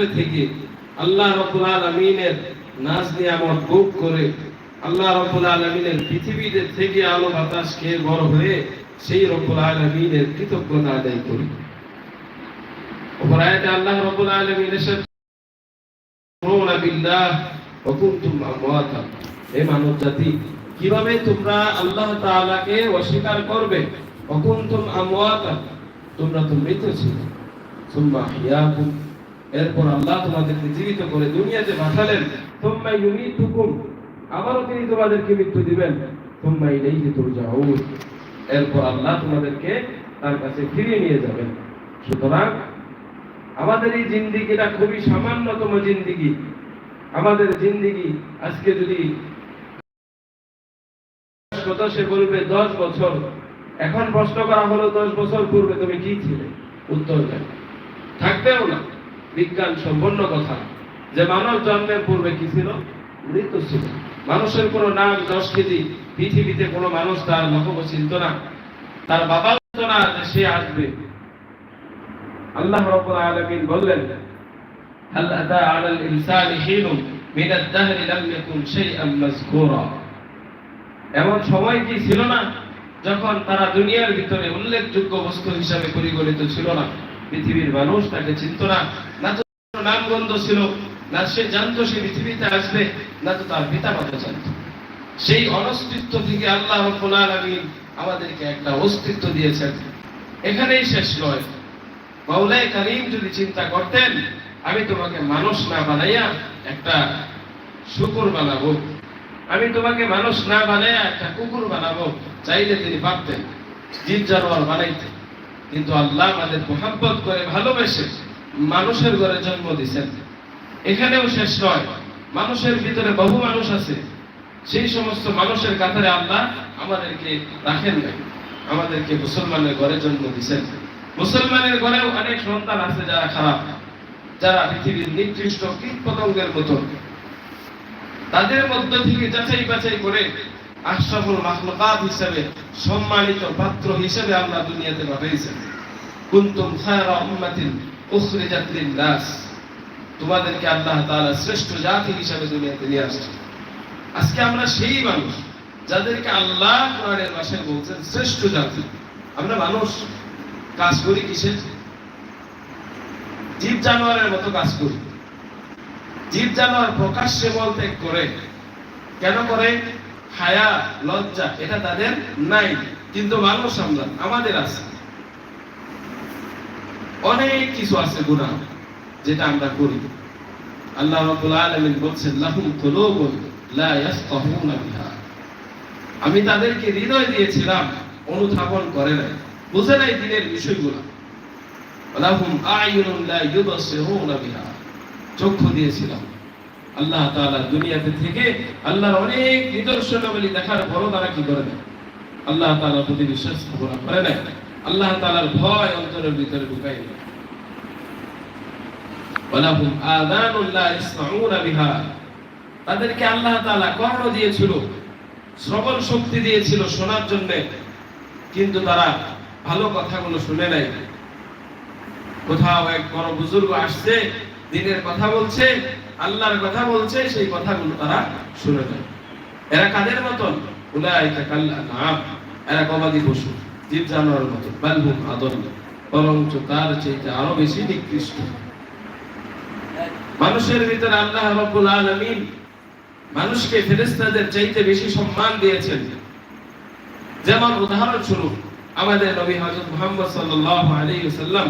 ভিতরে থেকে আল্লাহ রব্বুল আলমিনের নাচ নিয়ামত ভোগ করে আল্লাহ রব্বুল আলমিনের পৃথিবীতে থেকে আলো বাতাস খেয়ে বড় হয়ে সেই রব্বুল আলমিনের কৃতজ্ঞতা আদায় করি। আল্লাহ এসে মানব জাতি কীভাবে তোমরা আল্লাহ তাআলাকে অস্বীকার করবে? ওয়া কুনতুম আমওয়াতা, তোমরা তো মৃত ছিলে। এরপর আল্লাহ তোমাদেরকে জীবিত করে দুনিয়াতে পাঠালেন। সুম্মা ইউমিতুকুম আবারও তিনি তোমাদেরকে মৃত্যু দিবেন। সুম্মা ইলাইহি তুরজাউন এরপর আল্লাহ তোমাদেরকে তার কাছে ফিরিয়ে নিয়ে যাবেন। সুতরাং আমাদের এই জিন্দিগিটা খুবই সামান্যতম জিন্দিগি। আমাদের জিন্দিগি আজকে যদি কত সে বলবে, দশ বছর। এখন প্রশ্ন করা হলো, দশ বছর পূর্বে তুমি কি ছিলে? উত্তর দেয়। থাকতেও না। বিজ্ঞান সম্পন্ন কথা যে মানব জন্মের পূর্বে কি ছিল মৃত্যু ছিল মানুষের কোনো নাম দশ কেজি পৃথিবীতে কোনো মানুষ তার লক্ষ্য চিনত না তার বাবা জানতো না যে সে আসবে আল্লাহ রাব্বুল আলামিন বললেন هل أتى على الإنسان حين من الدهر لم يكن شيئا مذكورا এমন সময় কি ছিল না যখন তারা দুনিয়ার ভিতরে উল্লেখযোগ্য বস্তু হিসাবে পরিগণিত ছিল না পৃথিবীর মানুষ, তাকে চিনত না। না তো তার নামগন্ধ ছিল, না সে জানতো সে পৃথিবীতে আসবে, না তো তার পিতা মাতা জানত। সেই অনস্তিত্ব থেকে আল্লাহ রাব্বুল আমাদেরকে একটা অস্তিত্ব দিয়েছেন। এখানেই শেষ নয়। মাওলাই কারিম যদি চিন্তা করতেন, আমি তোমাকে মানুষ না বানাইয়া একটা শুকুর বানাবো। আমি তোমাকে মানুষ না বানাইয়া একটা কুকুর বানাবো, চাইলে তিনি পারতেন জীব জানোয়ার বানাইতে কিন্তু আল্লাহ আমাদের মোহাব্বত করে, ভালোবেসে মানুষের ঘরে জন্ম দিছেন। এখানেও শেষ নয়, মানুষের ভিতরে বহু মানুষ আছে। সেই সমস্ত মানুষের কাতারে আল্লাহ আমাদেরকে রাখেন নাই, আমাদেরকে মুসলমানের ঘরে জন্ম দিছেন। মুসলমানের ঘরেও অনেক সন্তান আছে যারা খারাপ, যারা পৃথিবীর নিকৃষ্ট কীট পতঙ্গের মতো। তাদের মধ্য থেকে যাচাই বাছাই করে আশরাফুল মাখলুকাত হিসেবে সম্মানিত পাত্র হিসেবে আল্লাহ দুনিয়াতে পাঠিয়েছেন কুনতুম খায়রা উম্মাতিন উখরিজাত লিন-নাস। তোমাদেরকে আল্লাহ তাআলা শ্রেষ্ঠ জাতি হিসেবে দুনিয়াতে নিয়ে আসছেন আজকে আমরা সেই মানুষ যাদেরকে আল্লাহ কোরআনের ভাষায় বলছেন শ্রেষ্ঠ জাতি। আমরা মানুষ, কাজ করি কিসের? জীব জানোয়ারের মতো কাজ করি। জীব জানোয়ার প্রকাশ্যে বলতে করে। কেন করে? হায়া লজ্জা, এটা তাদের নাই। কিন্তু মানুষ আমরা, আমাদের আছে। অনেক কিছু আছে গুনাহ, যেটা আমরা করি। আল্লাহ রাব্বুল আলামিন বলছেন, লাহুম কুলুবুন লা ইয়াফকাহুনা বিহা। আমি তাদেরকে হৃদয় দিয়েছিলাম, অনুধাবন করে নাই। বুঝে নাই দিনের বিষয়গুলো। লাহুম আয়ুনুন লা ইউবসিরুনা বিহা। চক্ষু দিয়েছিলাম। আল্লাহ তাআলা দুনিয়াতে থেকে আল্লাহর অনেক নিদর্শনাবলী দেখার পরও তারা কি করে না আল্লাহ তাআলার প্রতি বিশ্বাস স্থাপনা করে না আল্লাহ তাআলার ভয় অন্তরের ভিতরে ঢুকাই না ওয়ালাহুম ইসমাউনা বিহা। তাদেরকে আল্লাহ তাআলা কর্ণ দিয়েছিল, শ্রবণ শক্তি দিয়েছিল শোনার জন্য, কিন্তু তারা ভালো কথাগুলো শুনে নাই। কোথাও এক বড় বুজুর্গ আসছে, দিনের কথা বলছে আল্লাহর কথা বলছে, সেই কথাগুলো তারা শুনে নেয়। এরা কাদের মতন? এরা গবাদি পশু, জীব জানোয়ারের মতো বালহুম আদল বরঞ্চ তার চাইতে আরও বেশি নিকৃষ্ট। মানুষের ভিতরে আল্লাহ রাব্বুল আলামিন মানুষকে ফেরেশতাদের চাইতে বেশি সম্মান দিয়েছেন। যেমন উদাহরণস্বরূপ, আমাদের নবী হযরত মুহাম্মদ সাল্লাল্লাহু আলাইহি ওয়াসাল্লাম,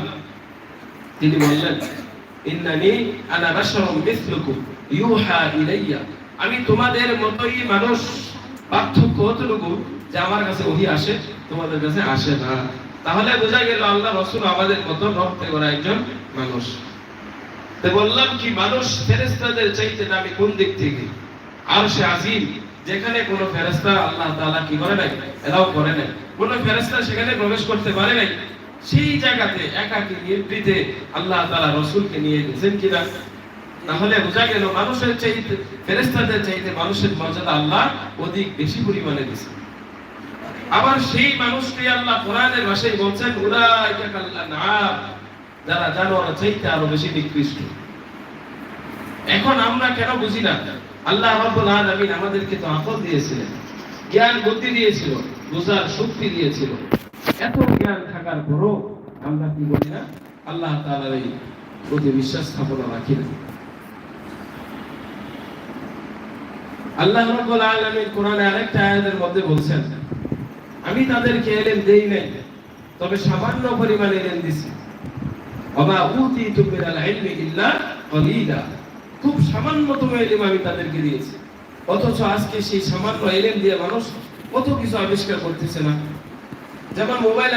তিনি বললেন ইন্নানি আনা বাশারুম মিসলুকুম। ইউহা ইলাইয়া। আমি তোমাদের মতোই মানুষ। পার্থক্য কতটুকু? যে আমার কাছে ওহি আসে, তোমাদের কাছে আসে না। তাহলে বোঝা গেল আল্লাহ রসুল আমাদের মতো রক্তে করা একজন মানুষ। তো বললাম কি, মানুষ ফেরেস্তাদের চাইতে দামি কোন দিক থেকে? আর সে আজিম, যেখানে কোনো ফেরেস্তা আল্লাহ তাআলা কি করে নাই? এলাও করে নাই। কোনো ফেরেস্তা সেখানে প্রবেশ করতে পারে নাই? সেই জায়গাতে একাকী নিবৃতে আল্লাহ তাআলা রসুলকে নিয়ে গেছেন কিনা? তাহলে বোঝা গেল মানুষের চাইতে ফেরেস্তাদের চাইতে মানুষের মর্যাদা আল্লাহ অধিক বেশি পরিমাণে দিয়েছে। আবার সেই মানুষকে আল্লাহ কোরআনের ভাষায় বলছেন, উলাইকা কাল্লানাম যারা জানোয়ার চাইতে আরও বেশি নিকৃষ্ট। এখন আমরা কেন বুঝি না? আল্লাহ রাব্বুল আলামিন আমাদেরকে তো আকল দিয়েছিলেন, জ্ঞান বুদ্ধি দিয়েছিল। বুঝার শক্তি দিয়েছিল। এত জ্ঞান থাকার পরও আমরা কি বলি না? আল্লাহ তাআলার এই প্রতি বিশ্বাস স্থাপনা রাখি না। আল্লাহ আলামিন কোরআনে আরেকটা আয়াতের মধ্যে বলছেন, আমি তাদেরকে এলেন দেই নাই, তবে সামান্য পরিমাণে এলেন দিছি। ইলমি ইল্লা কলিলা। খুব সামান্যতম এলিম আমি তাদেরকে দিয়েছি। অথচ আজকে সেই সামান্য এলেম দিয়ে মানুষ কত কিছু আবিষ্কার করতেছে না। যেমন মোবাইল